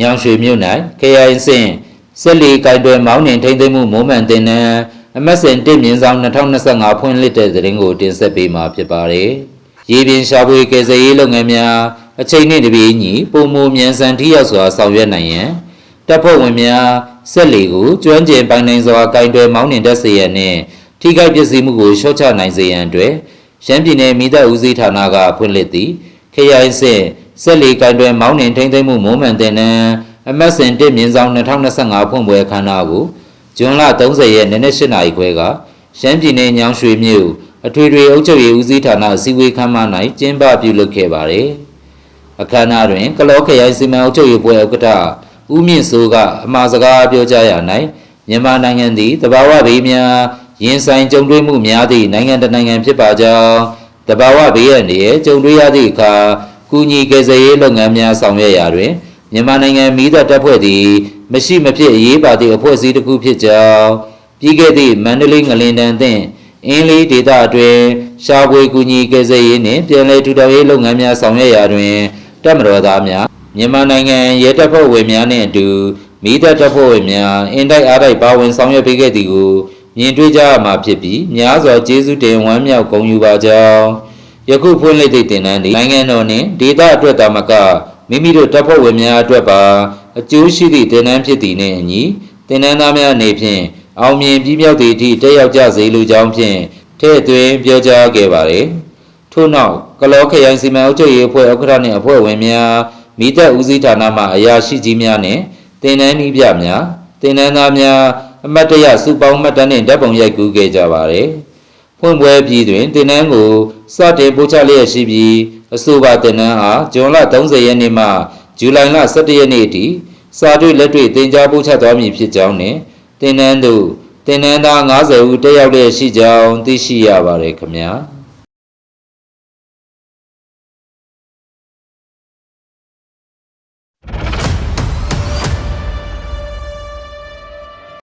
ညောင်ရွှေမြို့၌ခရိုင်စင်ဆက်လီကိုင်တွယ်မောင်းနှင်ထိမ့်သိမ်းမှုမိုးမှန်တင်နန်းအမတ်စင်တစ်မြင့်ဆောင်2025ဖွင့်လှစ်တဲ့သတင်းကိုတင်ဆက်ပေးမှာဖြစ်ပါတယ်။ရေပြင်ရှာဖွေကယ်ဆယ်ရေးလုပ်ငန်းများအချိန်နှင့်တပြေးညီပုံမူမြန်ဆန်ထိရောက်စွာဆောင်ရွက်နိုင်ရန်တပ်ဖွဲ့ဝင်များဆက်လီကိုကျွမ်းကျင်ပိုင်နိုင်စွာကင်တွယ်မောင်းနှင်တတ်စေရန်နှင့်ထိခိုက်ပစ္စည်းမှုကိုလျှော့ချနိုင်စေရန်အတွက်ရှမ်းပြည်နယ်မိသက်ဦးစီးဌာနကဖွင့်လှစ်သည့်ခရိုင် စင်ဆက်လီကင်တွယ်မောင်းနှင်ထိမ့်သိမ်းမှုမိုးမှန်တင်နန်းအမတ်စင်တစ်မြင့်ဆောင်2025ဖွင့်ပွဲအခမ်းအနားကိုဇွန်လ30ရက်နေ့နေ့8နာရီခွဲကရှမ်းပြည်နယ်ညောင်ရွှေမြို့အထွေထွေအုပ်ချုပ်ရေးဦးစီးဌာနအစည်းအဝေးခန်းမ၌ကျင်းပပြုလုပ်ခဲ့ပါတယ်။အခမ်းအနားတွင်ကလောခရိုင်စီမံအုပ်ချုပ်ရေးပွဲဥက္ကဋ္ဌဦးမြင့်စိုးကအမှားစကားပြောကြားရာ၌မြန်မာနိုင်ငံသည်တဘာဝဘေးများရင်ဆိုင်ကြုံတွေ့မှုများသည့်နိုင်ငံတစ်နိုင်ငံဖြစ်ပါကြောင်းတဘာဝဘေးရန်တွေကြုံတွေ့ရသည့်အခါ ကုညီကယ်ဆယ်ရေးလုပ်ငန်းများဆောင်ရွက်ရာတွင်မြန်မာနိုင်ငံမိသက်တပ်ဖွဲ့သည် မရှိမဖြစ်အရေးပါသည့်အဖွဲ့အစည်းတစ်ခုဖြစ်ကြောင်းပြီးခဲ့သည့်မန္တလေးငလင်တန်းသင့်အင်းလေးဒေသအတွင်းရှားပွေကူညီကယ်ဆယ်ရေးနှင့်ပြည်내ထူထောင်ရေးလုပ်ငန်းများဆောင်ရွက်ရာတွင်တပ်မတော်သားများမြန်မာနိုင်ငံရဲတပ်ဖွဲ့ဝင်များနှင့်အတူမိသက်တပ်ဖွဲ့ဝင်များအင်တိုက်အားတိုက်ပါဝင်ဆောင်ရွက်ပေးခဲ့သည်ကိုမြင်တွေ့ကြရမှာဖြစ်ပြီးများစွာကျေးဇူးတင်ဝမ်းမြောက်ဂုဏ်ယူပါကြောင်း ယခုဖွင့်လှစ်သည့်တင်နန်းသည်နိုင်ငံတော်နှင့်ဒေသအတွက်သာမကမိမိတို့တပ်ဖွဲ့ဝင်များအတွက်ပါအကျိုးရှိသည့်တင်နန်းဖြစ်သည်နှင့်အညီတင်နန်းသားများအနေဖြင့်အောင်မြင်ပြီးမြောက်သည့်အထိတက်ရောက်ကြစေလိုကြောင်းဖြင့်ထည့်သွင်းပြောကြားခဲ့ပါတယ်။ထို့နောက်ကလောခရိုင်စီမံအုပ်ချုပ်ရေးအဖွဲ့ဥက္ကဋ္ဌနှင့်အဖွဲ့ဝင်များမိသက်ဦးစီးဌာနမှအရာရှိကြီးများနှင့်တင်နန်းဤပြများတင်နန်းသားများအမတ်တရစုပေါင်းမှတ်တမ်းနှင့်ဓာတ်ပုံရိုက်ကူးခဲ့ကြပါတယ်။ ဖွင့်ပွဲပြီးတွင်တင်နန်းကိုစတင်ပို့ချလျက်ရှိပြီးအဆိုပါတင်နန်းအားဇွန်လ30ရက်နေ့မှဇူလိုင်လ17ရက်နေ့အထိစာတွေ့လက်တွေ့တင် जा ပို့ချသွားမည်ဖြစ်ကြောင်းနှင့်တင်နန်းသို့တင်နန်းသား90ဦးတက်ရောက်လျက်ရှိကြောင်းသိရှိရပါတယ်ခင်ဗျာ။